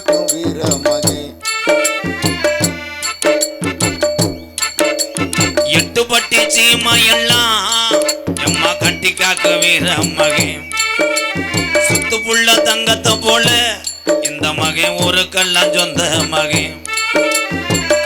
காக்கும் எட்டு பட்டி சீமா எல்லாம் எம்மா கட்டி காக்க சுத்து புள்ள தங்கத்தை போல இந்த மகன் ஊருக்கெல்லாம் சொந்த மகன்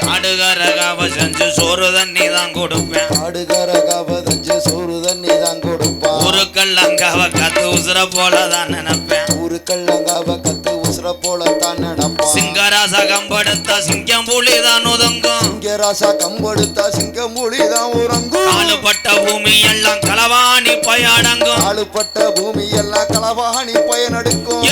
காடுகாரகாவ செஞ்சு சோறு தண்ணி தான் கொடுப்பேன். ஆடுகார காவதஞ்சு சோறு தண்ணி தான் கொடுப்பா. ஊருக்கெல்லாம் காவ காத்து உசுர போல தான் நினைப்பேன். ஊருக்கள்ளங்காவ கத்து உசுர போலத்தான் நடப்பா சிங்கராச கம்படுத்த சிங்கம் புலி தான் ஒதுங்கும். இங்க ராசா கம்பெடுத்தா சிங்கமூலி தான் உறங்கும். காலுப்பட்ட பூமி எல்லாம் களவாணி பயடங்கும் ஆளுப்பட்ட பூமி எல்லாம் களவாணி பயனடுக்கும்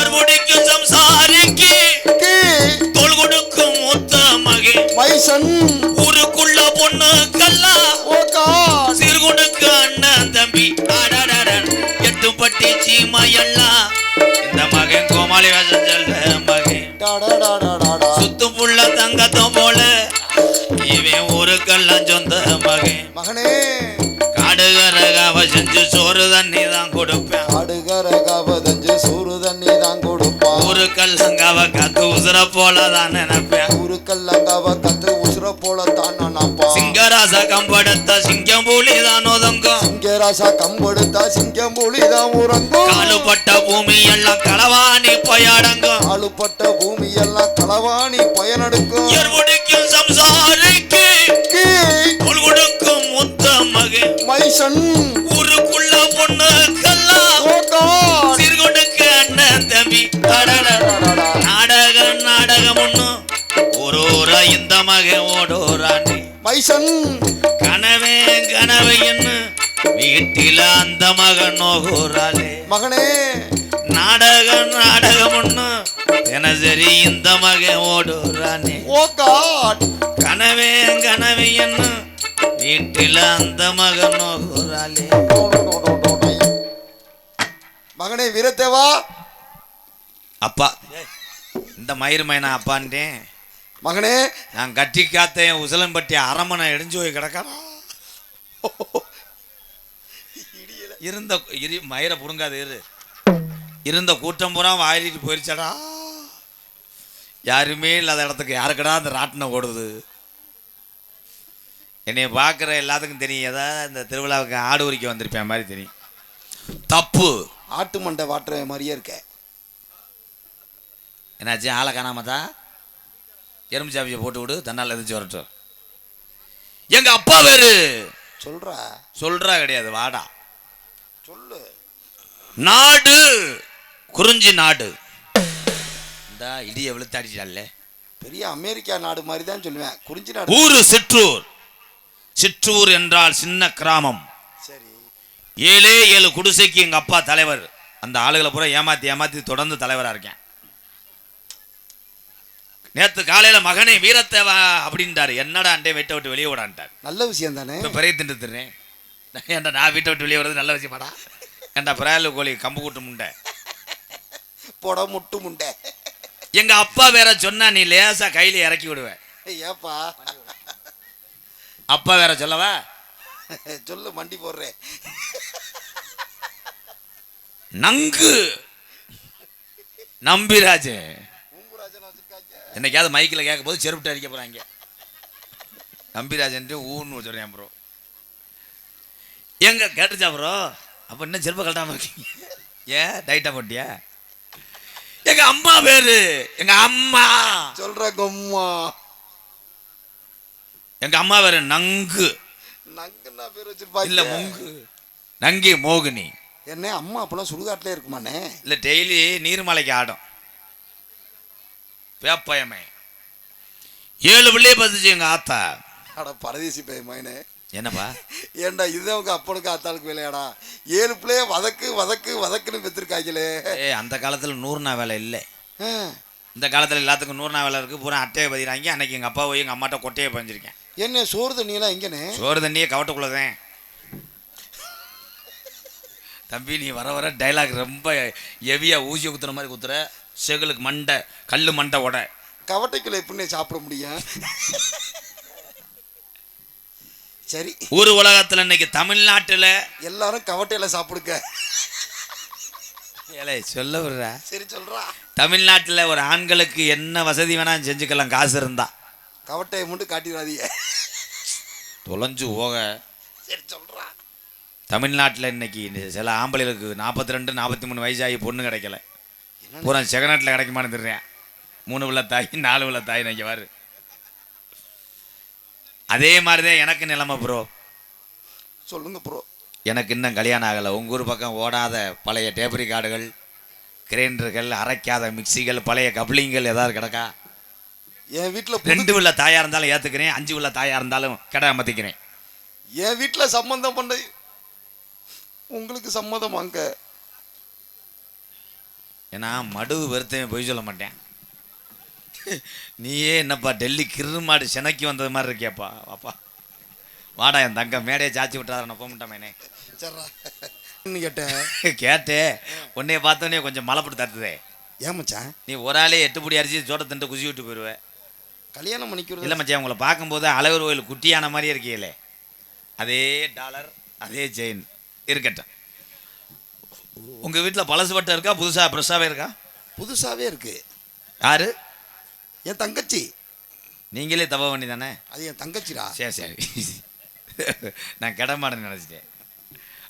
காத்து உசுர போல தான் நினைப்பேன். ஊருக்கள்ளங்காவ கத்து உசுர போலத்தான் நானாப்பா சிங்கராச கம்படுத்த சிங்கம் புலி தான் ஒதுங்கும். இங்க ராசா கம்பெடுத்தா சிங்கமூலி தான் உறங்கும். காலுப்பட்ட பூமி எல்லாம் களவாணி பயடங்கும். ஆளுப்பட்ட பூமி எல்லாம் களவாணி பயனடுக்கும். எர்முடிக்கும் சம்சாரிக்கு கீ, தோல் கொடுக்கும் முத்த மகன் மைசன் மைசன் கனவே கனவு என்ன வீட்டில அந்த மகன் நோகுறாளே மகனே. நாடகம் நாடகம் ஒண்ணு தினசரி இந்த மகன் ஓடுறானே. ஓ காட். கனவே கனவே என்ன வீட்டில அந்த மகன் நோகுறாளே மகனே வீரத்தேவா. அப்பா இந்த மயிர் மைனா அப்பான்ட்டேன். மகனே நான் கட்டி காத்த என் உசலம்பட்டி அரமனை இடிஞ்சு போய் கிடக்காரா? இருந்த இரு மயிரை புடுங்காது இரு. இருந்த கூட்டம் பூரா வாயிலிட்டு போயிருச்சடா. யாருமே இல்லாத இடத்துக்கு யாருக்கடா அந்த ராட்டினம் ஓடுது? என்னை பார்க்குற எல்லாத்துக்கும் தெரியும். ஏதாவது இந்த திருவிழாவுக்கு ஆடு உரிக்க வந்திருப்பேன் மாதிரி தெரியும். தப்பு. ஆட்டு மண்டை வாட்டுற மாதிரியே இருக்க. என்னாச்சு ஆளை காணாம தான்? எறும்பு சாப்பியை போட்டு விடு தன்னால் எதிர்த்து வரட்டும். எங்க அப்பா வேறு? சொல்றா. சொல்றா கிடையாது வாடா. சொல்லு. நாடு குறிஞ்சி நாடு. இந்த இடிய விழுத்தாடிச்சால பெரிய அமெரிக்கா நாடு மாதிரி தான் சொல்லுவேன். குறிஞ்சி நாடு. ஊரு சிற்றூர். சிற்றூர் என்றால் சின்ன கிராமம். சரி. ஏழே ஏழு குடிசைக்கு எங்க அப்பா தலைவர். அந்த ஆளுகளை பூரா ஏமாத்தி ஏமாத்தி தொடர்ந்து தலைவரா இருக்கேன். நேத்து காலையில மகனே வீரத்தேவா அப்படின்ட்டாரு என்னடா அண்டே வெட்ட விட்டு வெளியே விடான்ட்டார் நல்ல விஷயம் தானே? இப்போ பெரிய திண்டு திடுறேன் ஏன்டா நான் வீட்டை விட்டு வெளியே வர்றது நல்ல விஷயமாடா? ஏன்டா பிராயல கோழி கம்பு கூட்டு முண்டை? பொட முட்டு முண்டை. எங்க அப்பா வேற சொன்னா நீ லேசா கையில இறக்கி விடுவேன் ஏப்பா? அப்பா வேற சொல்லவா? சொல்லு மண்டி போடுறேன். நங்கு. நம்பிராஜ். என்னைக்காவது மைக்கில் கேட்கும் போது செருப்பிட்டு அடிக்க போறாங்க. நம்பிராஜன் ஊன்னு சொல்றேன் ப்ரோ எங்க கேட்டுச்சா ப்ரோ அப்ப இன்னும் செருப்பை கழட்டாம இருக்கீங்க. ஏன்? டைட்டா போட்டியா? எங்க அம்மா பேரு? எங்க அம்மா. சொல்ற கொம்மா. எங்க அம்மா பேரு நங்கு. நங்குன்னா பேர் வச்சிருப்பா இல்ல முங்கு. நங்கி மோகினி. என்ன அம்மா அப்பெல்லாம் சுடுகாட்டிலே இருக்குமாண்ணே? இல்ல டெய்லி நீர்மலைக்கு ஆடும். வேப்பயமே. ஏழு பிள்ளைய பார்த்துச்சு எங்க ஆத்தா. அட பரதேசி பையன் மகனே. என்னப்பா? ஏன்டா இதுதான் உங்க அப்பனுக்கு ஆத்தாளுக்கு வேலையாடா? ஏழு பிள்ளைய வதக்கு வதக்கு வதக்குன்னு பெற்றிருக்காங்களே ஏ அந்த காலத்துல நூறு நாள் வேலை இல்லை. இந்த காலத்துல எல்லாத்துக்கும் நூறு நாள் வேலை இருக்கு பூரா அட்டையை பதிறாங்க. அன்னைக்கு எங்க அப்பா போய் எங்க அம்மாட்ட கொட்டையை பதிஞ்சிருக்கேன். என்ன சோறு தண்ணியெல்லாம் எங்கண்ணே சோறு தண்ணியே கவட்டுக்குள்ளதேன். தம்பி நீ வர வர டைலாக் ரொம்ப ஹெவியா ஊசி குத்துற மாதிரி குத்துற. செகுலுக்கு மண்டை கல்லு மண்டை உட கவட்டைக்குள்ள எப்படிண்ணே சாப்பிட முடியும்? சரி. ஊர் உலகத்துல இன்னைக்கு தமிழ்நாட்டுல எல்லாரும் கவட்டையில சாப்பிடுங்க. ஏலே சொல்ல விடுறா. சரி சொல்றா. தமிழ்நாட்டில் ஒரு ஆண்களுக்கு என்ன வசதி வேணாலும் செஞ்சுக்கலாம் காசு இருந்தா. கவட்டையை மட்டும் காட்டிடாதீங்க. தொலைஞ்சு போக. சரி சொல்றா. தமிழ்நாட்டில் இன்னைக்கு சில ஆம்பளைகளுக்கு நாற்பத்தி ரெண்டு நாற்பத்தி மூணு வயசாகி பொண்ணு கிடைக்கல. பூரா செகநாட்டில் கிடைக்குமான்னு தெரியும் மூணு உள்ள தாய் நாலு உள்ள தாய் நினைக்க பாரு. அதே மாதிரி தான் எனக்கு நிலைமை ப்ரோ சொல்லுங்க ப்ரோ எனக்கு இன்னும் கல்யாணம் ஆகலை. உங்கள் ஊர் பக்கம் ஓடாத பழைய டேபரி கார்டுகள் கிரைண்டர்கள் அரைக்காத மிக்சிகள் பழைய கப்ளிங்கள் ஏதாவது கிடக்கா? என் வீட்டுல ரெண்டு உள்ள தாயாக இருந்தாலும் ஏற்றுக்கிறேன் அஞ்சு உள்ள தாயாக இருந்தாலும் கடை மத்திக்கிறேன் என் வீட்டுல சம்மந்தம் பண்ண உங்களுக்கு சம்மதம் அங்க? ஏன்னா மடு வெறுத்தவன் பொய் சொல்ல மாட்டேன். நீயே என்னப்பா டெல்லி கிருமாடு சென்னைக்கு வந்தது மாதிரி இருக்கியாப்பா வாப்பா. வாடா என் தங்க மேடையை சாச்சி விட்டாத நான் போக மாட்டேன் கேட்டேன்? கேட்டே உன்னைய பார்த்தோன்னே கொஞ்சம் மலைப்பட்டு தட்டுதே. ஏன் மச்சான்? நீ ஒரு ஆளே எட்டு பொடி அரிசி சோட்ட தின்ட்டு குசி விட்டு போயிடுவேன் கல்யாணம் பண்ணிக்கிறது. இல்லை மச்சான் உங்களை பார்க்கும்போது அழகர் கோயில் குட்டியான மாதிரி இருக்கீங்களே. அதே டாலர் அதே செயின். இருக்கட்டும். உங்கள் வீட்டில் பழசு பட்டை இருக்கா? புதுசாக ஃப்ரெஷ்ஷாகவே இருக்கா? புதுசாவே இருக்கு. யாரு? என் தங்கச்சி. நீங்களே தப்ப பண்ணி தானே? அது என் தங்கச்சிடா. சரி சரி. நான் கிடமாடன்னு நினச்சிட்டேன்.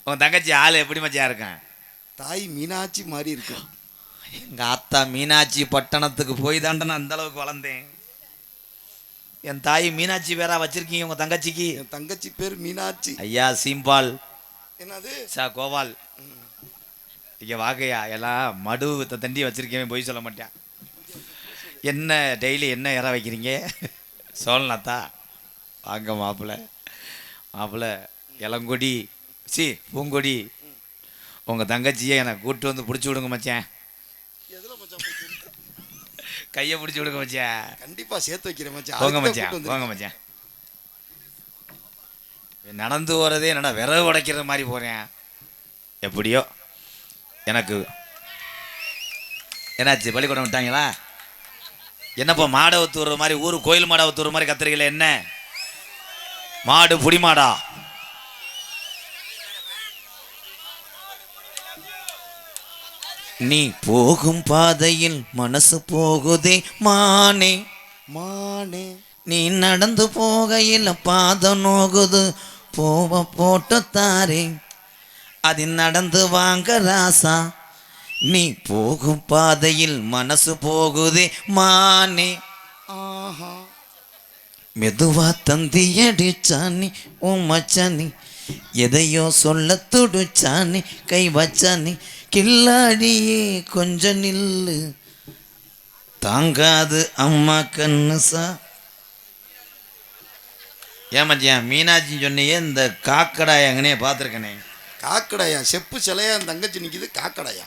உன் தங்கச்சி ஆள் எப்படி மச்சியா இருக்கேன்? தாய் மீனாட்சி மாதிரி இருக்கு. எங்கள் அத்தா மீனாட்சி பட்டணத்துக்கு போய் தாண்டா நான் அந்த அளவுக்கு வளர்ந்தேன். என் தாய் மீனாட்சி வேறா வச்சிருக்கீங்க உங்கள் தங்கச்சிக்கு? என் தங்கச்சி பேர் மீனாட்சி. ஐயா சீம்பால். என்னது? சா கோபால் இங்கே வாகையா எல்லாம் மடு தண்டி வச்சிருக்கேன் போய் சொல்ல மாட்டேன். என்ன டெய்லி என்ன இற வைக்கிறீங்க? சொல்லணாத்தா வாங்க மாப்பிள்ளை மாப்பிள்ளை இளங்கொடி சி பூங்கொடி. உங்கள் தங்கச்சியை எனக்கு கூப்பிட்டு வந்து பிடிச்சி விடுங்க மச்சான்? கையை பிடிச்சி விடுங்க மச்சான். கண்டிப்பா சேர்த்து வைக்கிறேன் மச்சான். போங்க மச்சான். போங்க மச்சான். நடந்து போகிறதே என்னடா விறகு உடைக்கிற மாதிரி போகிறேன் எப்படியோ. எனக்கு என்னாச்சு பள்ளிக்கூடம் விட்டாங்களா? என்னப்பா மாடை ஒத்துற மாதிரி ஊர் கோயில் மாடை ஒத்துற மாதிரி கத்துறீங்களே என்ன? மாடு புடி மாடா? நீ போகும் பாதையில் மனசு போகுதே மானே. மானே. நீ நடந்து போகையில் பாதம் நோகுது போவ போட்டு தாரே. அது நடந்து வாங்க ராசா. நீ போகும் பாதையில் மனசு போகுதே மானே. ஆஹா. மெதுவா தந்தி அடிச்சானி ஓ மச்சானி எதையோ சொல்ல துடிச்சானி கை வச்சானி கில்லாடியே கொஞ்சம் நில்லு. தாங்காது அம்மா கண்ணு சா. ஏமாச்சியா மீனாட்சின்னு சொன்னியே இந்த காக்கடா எங்கனே பார்த்துருக்கனே. காக்கடையா? செப்பு சிலையா? என் தங்கச்சி நிக்குது காக்கடையா?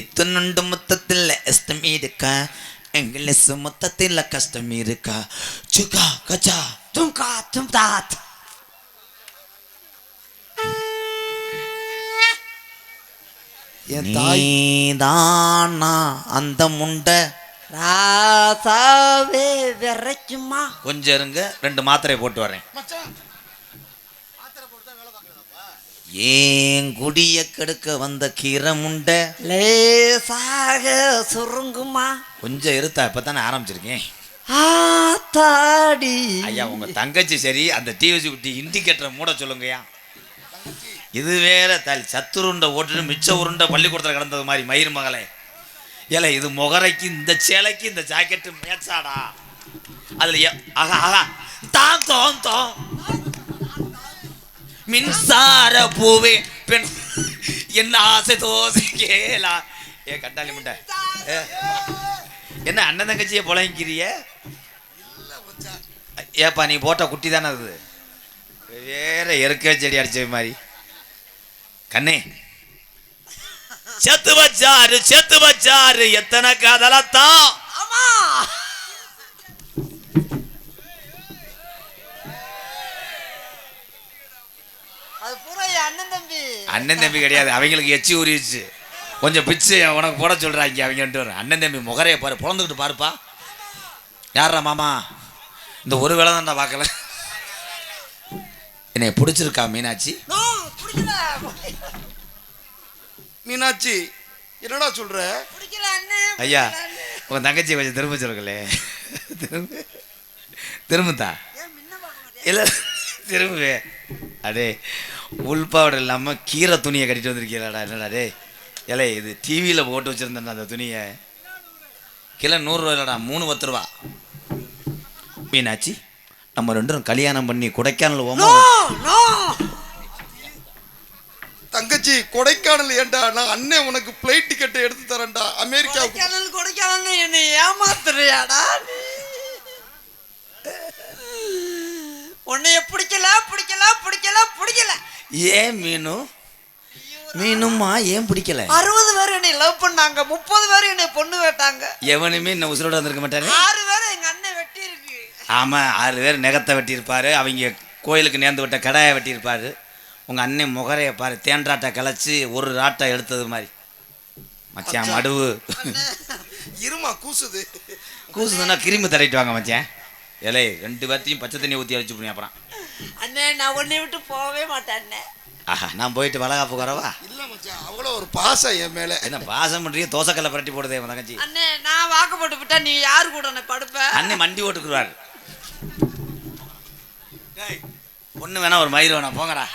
இத்தனுண்டு மொத்தத்தில் இஷ்டம் இருக்கா? எங்கிலீஷ் மொத்தத்தில் கஷ்டம் இருக்கா? சுகா கச்சா தும்கா தும் தாத் என் தாய் நீதானா அந்த முண்டை? ராசாவே விரைக்குமா? கொஞ்சம் இருங்க ரெண்டு மாத்திரை போட்டு வரேன். ஏன் குடிய கெடுக்க வந்த கீரை முண்டை லேசாக சுருங்குமா? கொஞ்சம் இருத்தா இப்போ தானே ஆரம்பிச்சிருக்கேன் ஆத்தாடி ஐயா உங்க தங்கச்சி சரி அந்த டிவிசி குட்டி இண்டிகேட்டரை மூட சொல்லுங்கய்யா. இது வேற தல் சத்துருண்டை ஓட்டுன்னு மிச்ச உருண்டை பள்ளிக்கூடத்தில் கிடந்தது மாதிரி மயிர் மகளே. ஏல இது முகரைக்கு இந்த சேலைக்கு இந்த ஜாக்கெட்டு மேட்சாடா. அதுல ஆகா ஆகா தான் தோம் தோம். மின்சார பூவே. பெண் என்ன ஆசை தோசை கேளா. ஏ கண்டாளி முட்டை. ஏ, என்ன அண்ணன் தங்கச்சியை புழங்கிக்கிறிய ஏப்பா நீ போட்ட குட்டி தானே அது? வேற இயற்கை செடி அடிச்ச மாதிரி. கண்ணே. செத்து வச்சாரு செத்து வச்சாரு. எத்தனை காதலத்தான். ஆமா அது பூரா என் அண்ணன் தம்பி கிடையாது. அவங்களுக்கு எச்சி ஊறிச்சு கொஞ்சம் பிச்சு உனக்கு போட சொல்றாங்க அவங்க அண்ணன் தம்பி முகரைய பாரு பிறந்துக்கிட்டு பாருப்பா. யாரா மாமா? இந்த ஒரு வேளை தான் நான் பார்க்கல. என்னை பிடிச்சிருக்கா மீனாட்சி? மீனாட்சி என்னடா சொல்ற? ஐயா. உங்க தங்கச்சி கொஞ்சம் திரும்ப சொல்லுங்களே. திரும்ப. திரும்பத்தா ஏன் முன்ன பார்க்க மாட்டியா? இல்லை திரும்பவே. அடே உள்பாவடை இல்லாமல் கீரை துணியை கட்டிட்டு வந்திருக்கீங்களாடா என்னடா டே ஏலே இது டிவியில் போட்டு வச்சுருந்தேன் அந்த துணியை. கிலோ நூறுரூவா இல்லைடா மூணு பத்து ரூபா. மீனாட்சி நம்ம ரெண்டும் கல்யாணம் பண்ணி கொடைக்கானல் ஓமா தங்கச்சி கொடைக்கானல் ஏன்டா நான் அண்ணன் உனக்கு பிளைட் டிக்கெட் எடுத்து தரேன்டா. அமெரிக்காவுக்கு கொடைக்கானல் கொடைக்கானல் என்னை ஏமாத்துறியாடா உன்னைய பிடிக்கல பிடிக்கல பிடிக்கல பிடிக்கல. ஏன் மீனு? மீனும்மா ஏன் பிடிக்கல? அறுபது பேர் என்னை லவ் பண்ணாங்க. முப்பது பேர் என்னை பொண்ணு கேட்டாங்க. எவனுமே இன்னும் உசுரோட வந்திருக்க மாட்டாரு? ஆறு பேர் எங்க அண்ணன் வெட்டி இருக்கு ஆமாம் ஆறு பேர் நெகத்தை வெட்டியிருப்பாரு. அவங்க கோயிலுக்கு நேர்ந்து விட்ட கடாயை வெட்டியிருப்பாரு. உங்கள் அண்ணன் முகரையை பாரு தேன்றாட்டை கலைச்சி ஒரு ராட்டை எடுத்தது மாதிரி. மச்சான் மடுவு. இருமா கூசுது. கூசுதுன்னா கிருமி தடவிட்டு வாங்க மச்சான். ஏலே ரெண்டு பேர்த்தையும் பச்சை தண்ணி ஊற்றி அடிச்சு போடுங்க அப்புறம். அண்ணே நான் உன்னை விட்டு போகவே மாட்டேன் அண்ணே. ஆஹா நான் போயிட்டு வளகாப்பு குறவா? இல்ல மச்சான் அவ்வளோ ஒரு பாசம் என் மேல. என்ன பாசம் பண்ணுறிய தோசைக்கல்ல புரட்டி போடுதே உன் தங்கச்சி. அண்ணே நான் வாக்கப்பட்டு விட்டா நீ யாரு கூட நான் படுப்ப? அண்ணன் மண்டி ஓட்டுக்குருவாரு. பொண்ணு வேணா ஒரு மயிர் வேணா போங்கடா.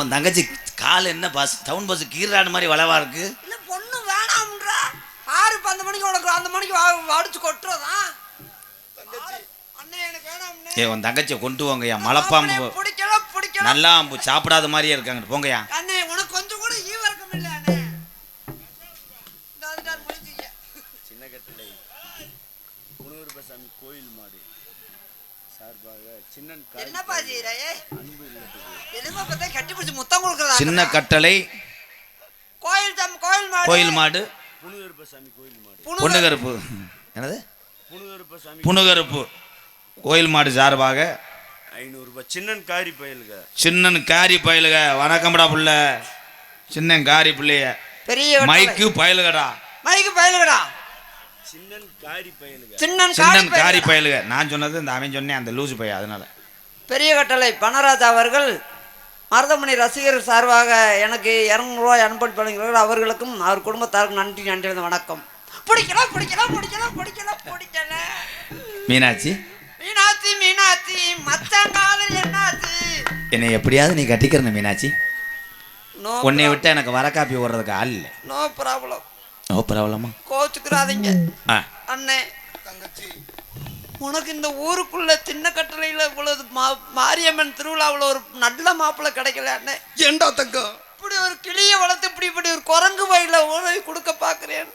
உன் தங்கச்சி கால் என்ன பஸ் டவுன் பஸ் கீராடு மாதிரி வளவா இருக்கு. பத்து மணிக்கு உனக்கு அந்த மணிக்கு வா- அடிச்சு கொட்டுறதா? அண்ணே எனக்கு வேணாம்ண்ணே ஏ உன் தங்கச்சியை கொண்டு வாங்கய்யா. மலைப்பாம்பு. அப்பனே, பிடிக்கல பிடிக்கல. நல்லா அம்பு சாப்பிடாத மாதிரியே இருக்காங்க போங்கய்யா. அண்ணே உனக்கு கொஞ்சம் கூட ஈவரக்கம் இல்ல அண்ணே. இந்த வந்துட்டார் முடிச்சிக்க புனூர்பசாமி கோயில் மாடு. சார்பாக சின்னன் என்னப்பா செய்யற எதுமா பார்த்தா கட்டி பிடிச்சி முத்தம் கொடுக்குறதா சின்ன கட்டளை. கோயில் கோயில் மாடு. கோயில் மாடு. புனூர்பசாமி கோயில் பொண்ணு கருப்பு என்னது? புனுகருப்பு கோயில் மாடு சார்பாக. ஐநூறுரூபா சின்னன் காரி பயலுக. சின்னன் காரி பயலுக. வணக்கம்டா புள்ள. சின்னன் காரி பிள்ளைய. பெரிய. மைக்கு பயலுகடா. மைக்கு பயலுகடா. சின்னன் காரி பயலுக. சின்னன் சின்னன் காரி. பயலுக. நான் சொன்னது இந்த அவன் சொன்னேன் அந்த லூசு பைய அதனால. பெரிய கட்டளை. பனராஜ் அவர்கள் மருதமணி ரசிகர் சார்பாக எனக்கு இரநூறுவா அனுப்பி வழங்குகிறார்கள் அவர்களுக்கும் அவர் குடும்பத்தாருக்கும் நன்றி நன்றி வணக்கம். பிடிக்கல பிடிக்கல பிடிக்கல பிடிக்கல பிடிக்கல. மீனாட்சி? மீனாட்சி மீனாட்சி மச்சான் காதல் என்னாச்சு? என்னை எப்படியாவது நீ கட்டிக்கிறன மீனாட்சி. நோ உன்னை விட்டு எனக்கு வரக்காப்பி ஓடுறதுக்கு ஆள் இல்லை. நோ ப்ராப்ளம் ஓ பரவாயில்லம்மா கோச்சுக்கிறாதீங்க. ஆ. அண்ணே தங்கச்சி உனக்கு இந்த ஊருக்குள்ள சின்ன கட்டளையில் இவ்வளவு மா மாரியம்மன் திருவிழாவில் ஒரு நல்ல மாப்பிள்ளை கிடைக்கல அண்ணே. ஏன்டா தங்கம்? இப்படி ஒரு கிளியை வளர்த்து இப்படி இப்படி ஒரு குரங்கு வயல உணவு கொடுக்க பார்க்குறேன்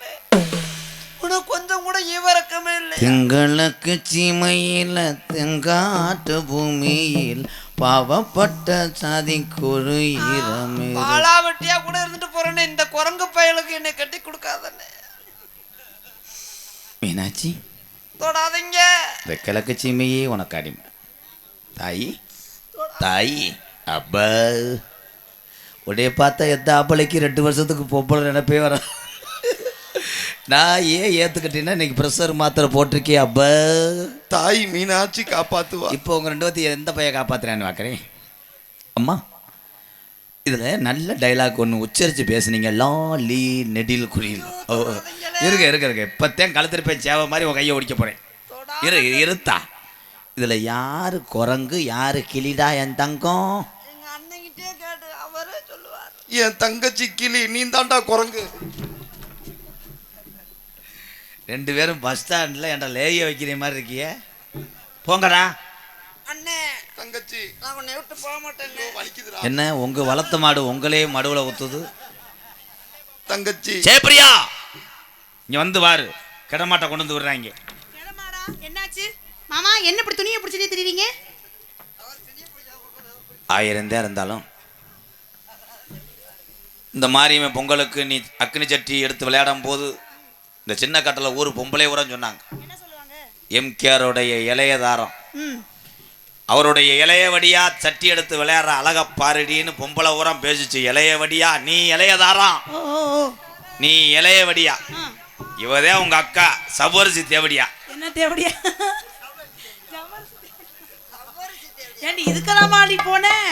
உனக்கு கொஞ்சம் கூட ஈவரக்கமே இல்லை திங்களுக்கு சீமையில் தெங்காட்டு பூமியில் பாவப்பட்ட சாதி குரு ஈரமே. பாலா வெட்டியா கூட இருந்துட்டு போறேன்னு இந்த குரங்கு பயலுக்கு என்னை கட்டி கொடுக்காதண்ணே. மீனாட்சி தொடாதீங்க. இந்த கிழக்கு சீமையே உனக்கு அடிமை. தாயி தாயி அப்பா. உடைய பார்த்தா எந்த ஆம்பளைக்கு ரெண்டு வருஷத்துக்கு பொம்பளை நினைப்பே வர நான் ஏன் ஏற்றுக்கிட்டேன்னா இன்னைக்கு ப்ரெஷர் மாத்திரை போட்டிருக்கே அப்பா. தாய் மீனாட்சி காப்பாத்துவா. இப்போ உங்கள் ரெண்டு பேர்த்தையும் எந்த பையன் காப்பாத்துறான்னு பார்க்குறேன். அம்மா இதில் நல்ல டைலாக் ஒன்று உச்சரித்து பேசுனீங்க. லா லீ நெடில் குறியில் ஓ இருக்க இருக்க இருக்க இப்போத்தான் கழுத்திருப்பேன் சேவை மாதிரி உன் கையை ஒடிக்க போகிறேன் இரு இருத்தா. இதில் யார் குரங்கு யார் கிளிடா என் தங்கம்? என் தங்கச்சி கிளி நீ தாண்டா குரங்கு. ரெண்டு பேரும் பஸ் ஸ்டாண்டில் என்கிட்ட லேய வைக்கிற மாதிரி இருக்கியே. போங்கடா. அண்ணே. தங்கச்சி. நான் உன்னை விட்டு போக வலிக்குதுடா. என்ன உங்கள் வளர்த்த மாடு உங்களே மடுவில் ஊற்றுது தங்கச்சி. ஜெயப்பிரியா இங்கே வந்து வாரு கிடமாட்டை கொண்டு வந்து விடுறாங்க. என்னாச்சு? மாமா என்ன இப்படி துணியை பிடிச்சிட்டே திரிறீங்க ஆயிரம் தான் இருந்தாலும் இந்த மாரியம்மன் பொங்கலுக்கு நீ அக்னி சட்டி எடுத்து விளையாடும் போது இந்த சின்ன கட்டளை ஊர் பொம்பளை உரம் சொன்னாங்க. என்ன சொல்லுவாங்க? எம்கேருடைய இளைய தாரம். ம். அவருடைய இளைய வடியா சட்டி எடுத்து விளையாடுற அழக பாருடின்னு பொம்பளை உரம் பேசிச்சு. இளைய வடியா நீ இளைய தாரம். ஓ ஓ, ஓ. நீ இளைய வடியா. இவதே உங்க அக்கா சபரிசி தேவடியா. என்ன தேவடியா? இதுக்கெல்லாம் மாடி போனேன்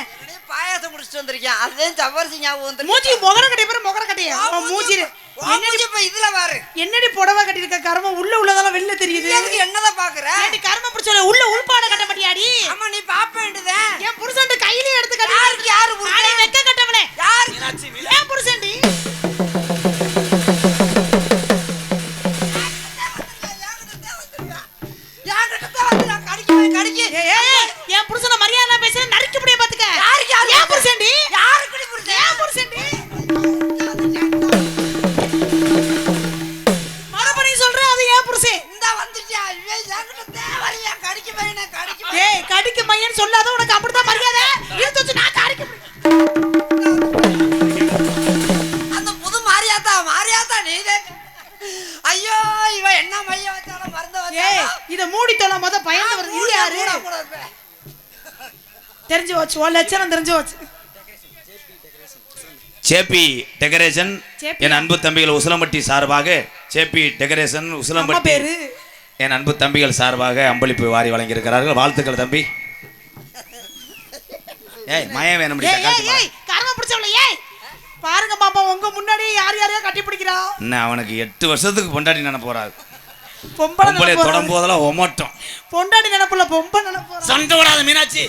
பாயாசம் குடிச்சிட்டு வந்திருக்கேன் அதுதான் ஜவ்வரிசி ஞாபகம் வந்து மூஞ்சி முகர கட்டி பேரு முகர கட்டியா. மூஞ்சி என்னடி இப்ப இதுல பாரு. என்னடி புடவை கட்டிருக்க கரும உள்ள உள்ளதெல்லாம் வெளில தெரியுது. எதுக்கு என்னதான் பாக்குற? ஏடி கரும பிடிச்சல உள்ள உள்பாட கட்ட மாட்டியாடி? ஆமா நீ பாப்ப வேண்டியதேன் என் புருஷன் கையிலே எடுத்து கட்டி யாருக்கு யாரு புருஷன்? வெக்க கட்டவனே. யார்? என் புருஷன்டி வச்சு உன் லட்சணம் தெரிஞ்சு வச்சு சேபி டெக்கரேஷன். என் அன்பு தம்பிகள் உசிலம்பட்டி சார்பாக சேபி டெக்கரேஷன் உசிலம்பட்டி பேரு. என் அன்பு தம்பிகள் சார்பாக அம்பளிப்பு வாரி வழங்கியிருக்கிறார்கள். வாழ்த்துக்கள் தம்பி. ஏய் மயம் வேணும் பாருங்க பாப்பா உங்க முன்னாடி யார் யாரையோ கட்டி பிடிக்கிறா? இன்னும் அவனுக்கு எட்டு வருஷத்துக்கு பொண்டாட்டி நினை போறாரு பொம்பளை பொம்பளை நினைப்பு தொடும் போதெல்லாம் ஒமட்டும். பொண்டாடி நினைப்புல பொம்பை நினைப்பு சண்டை விடாத மீனாட்சி.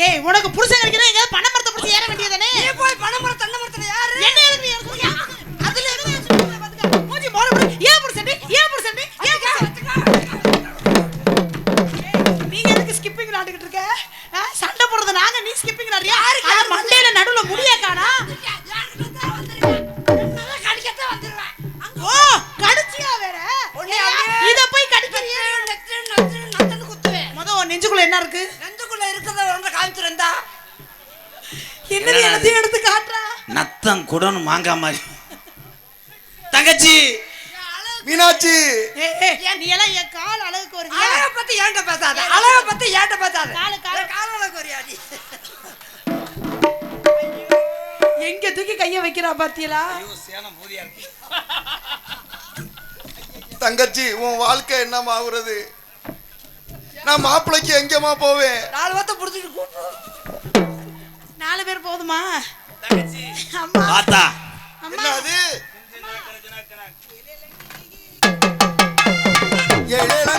ஏய் உனக்கு புருஷன் கிடைக்கிறா மாங்காய் மாதிரி. தங்கச்சி! மீனாட்சி! நீ எல்லாம் என் கால் அழகுக்கு வருவியா அழக பத்தி ஏன்ட்ட பேசாத? அழக பத்தி ஏன்ட்ட பேசாத? காலு, காலு. கால அழகு வரியாடி எங்க தூக்கி கைய வைக்கிறா பாத்தியலா தங்கச்சி உன் வாழ்க்கை என்னமா ஆகுறது? நான் மாப்பிள்ளைக்கு எங்கேம்மா போவேன்? நாலு வார்த்தை புடிச்சிட்டு கூப்பிடு. நாலு பேர் போதுமா? அம்மா. என்னது?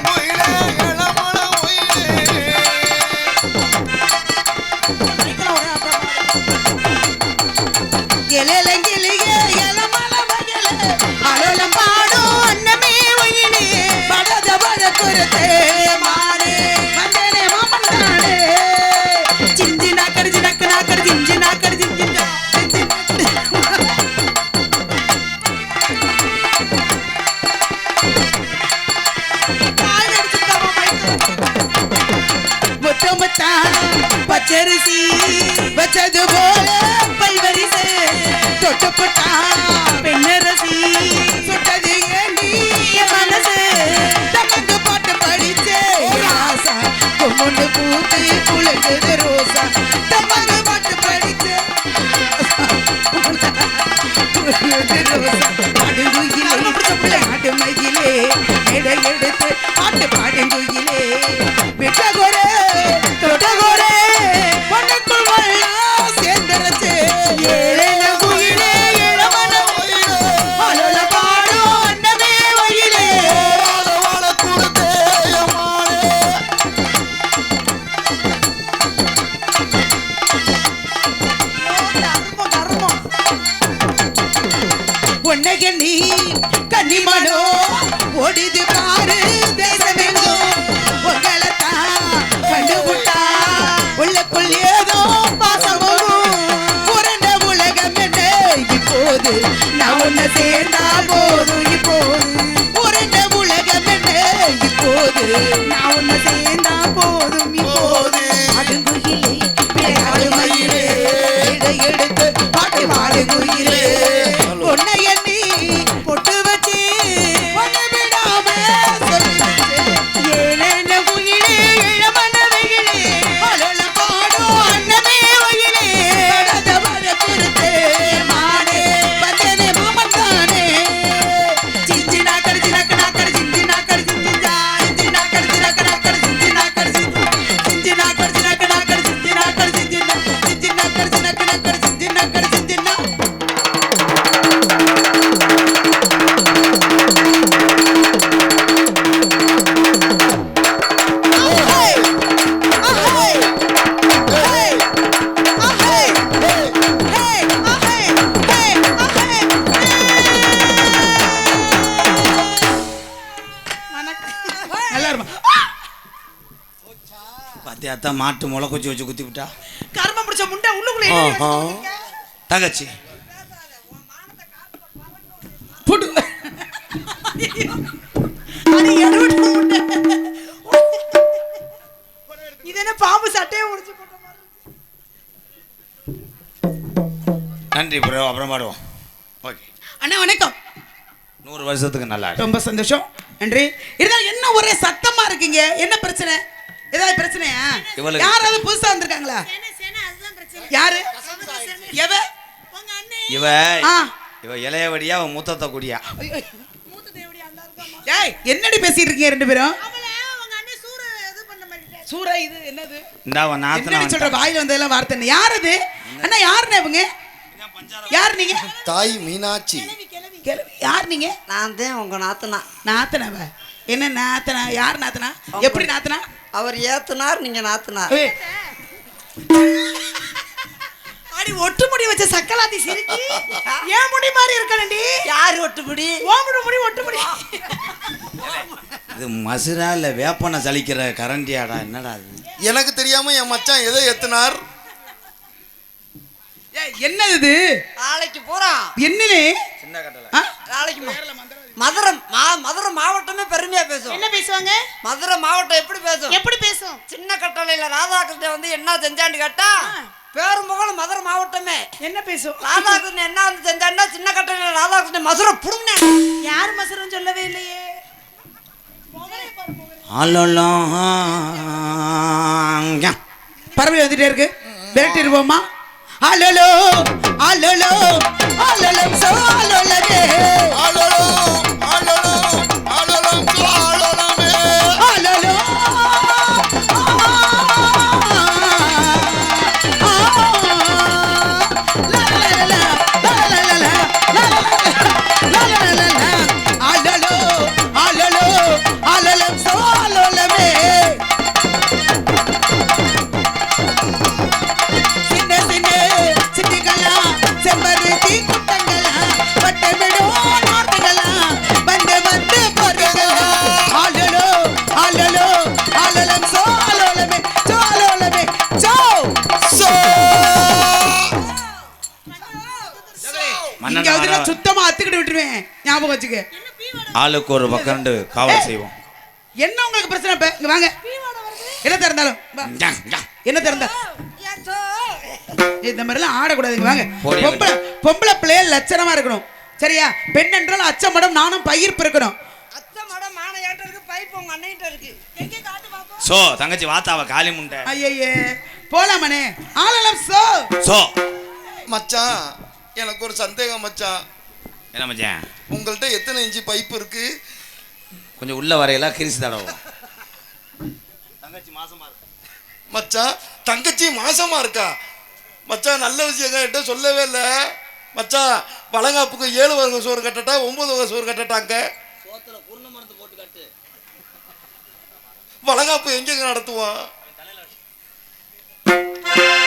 மகளே அலலம் பாடும் அன்னமே ஒயிலே படத படக்குறதே மானே வந்தனே குளிக்குது ரோசா எடுத்து அத்தான் மாட்டு முளை குச்சி வச்சு குத்தி விட்டா கர்மம் பிடிச்ச முண்டை உள்ளுக்குள்ள? தங்கச்சி. போட்டு. இது என்ன பாம்பு சட்டையை முடிச்சு. நன்றி ப்ரோ அப்புறம் பாடுவோம். ஓகே. அண்ணா வணக்கம். நூறு வருஷத்துக்கு நல்லா. ரொம்ப சந்தோஷம். நன்றி. இருந்தாலும் என்ன ஒரே சத்தமா இருக்கீங்க? என்ன பிரச்சனை? ஏதாவது பிரச்சனையா இவளுக்கு- யாராவது புதுசா வந்திருக்காங்களா? யாரு? எவ? இவ ஆ. இவ இளையவடியா அவன் மூத்தத்த குடியா? ஏய் என்னடி பேசிட்டு இருக்கீங்க ரெண்டு பேரும்? சூரா இது என்னது? இந்த அவன் நாத்தனா என்னடி சொல்ற வாயில வந்ததெல்லாம் வார்த்தை என்ன? யார் அது அண்ணா யாருண்ணே இவங்க? யார் நீங்க? தாய் மீனாட்சி. யார் நீங்க? நான் தான் உங்க நாத்தனா. நாத்தனாவ? என்ன நாத்தனா? யார் நாத்தனா? எப்படி நாத்தனா? அவர் ஏத்துனார் நீங்க நாத்தனார். அடி ஒட்டு முடி வச்ச சக்கலாத்தி சிரிக்கி. ஏன் முடி மாதிரி இருக்கணும்டி? யார் ஒட்டுப்படி ஓமுடி முடி ஒட்டு முடி இது மசுரா இல்ல வேப்பனை சலிக்கிற கரண்டியாடா என்னடா எனக்கு தெரியாம என் மச்சான் எதை எத்தினார் ஏய், என்னது இது? நாளைக்கு போறான். என்னலே சின்ன கட்டளை ஆ? நாளைக்கு மதுரை மா மதுரை மாவட்டமே பெருமையா பேசும். என்ன பேசுவாங்க? மதுரை மாவட்டம் எப்படி பேசும்? எப்படி பேசும்? சின்ன கட்டளையில ராதாகிருஷ்ணன் வந்து என்ன செஞ்சான்னு கேட்டா பேரும்புகழ் மதுரை மாவட்டமே. என்ன பேசும்? ராதாகிருஷ்ணன் என்ன வந்து செஞ்சான்னா சின்ன கட்டளையில ராதாகிருஷ்ணன் மதுரை புடுங்க யார் மசரம் சொல்லவே இல்லையே. பறவை வந்துட்டே இருக்கு. விரட்டிடுவோமா? அலலோ அலலோ அலலம் சோ அலலவே ஆளலோ, ஆளலோ, ஆளுக்கு ஒரு பக்கம் காவல் செய்வோம். என்ன உங்களுக்கு பிரச்சனை? இப்ப இங்க வாங்க. என்ன திறந்தாலும். என்ன திறந்தா? இந்த மாதிரிலாம் ஆடக்கூடாதுங்க வாங்க. பொம்பளை பொம்பளை பிள்ளைய லட்சணமா இருக்கணும். சரியா? பெண் என்றால் அச்சமடம் நானும் பயிர்ப்பு இருக்கணும். சோ தங்கச்சி வாத்தாவ காளி முண்டை. ஐயையே. போலாமனே ஆளலாம் சோ. சோ. மச்சான் எனக்கு ஒரு சந்தேகம் மச்சான். என்ன மச்சான்? உங்கள்கிட்ட எத்தனை இன்ச்சு பைப் இருக்கு? கொஞ்சம் உள்ள வரையெல்லாம் கிரிசு தடவும் தங்கச்சி மாசமா இருக்கு. மச்சான் தங்கச்சி மாசமா இருக்கா? மச்சான் நல்ல விஷயம் என்கிட்ட சொல்லவே இல்லை. மச்சான் வளகாப்புக்கு ஏழு வகை சோறு கட்டட்டா ஒன்பது வகை சோறு கட்டட்டாங்க. வளகாப்பு எங்க நடத்துவான்?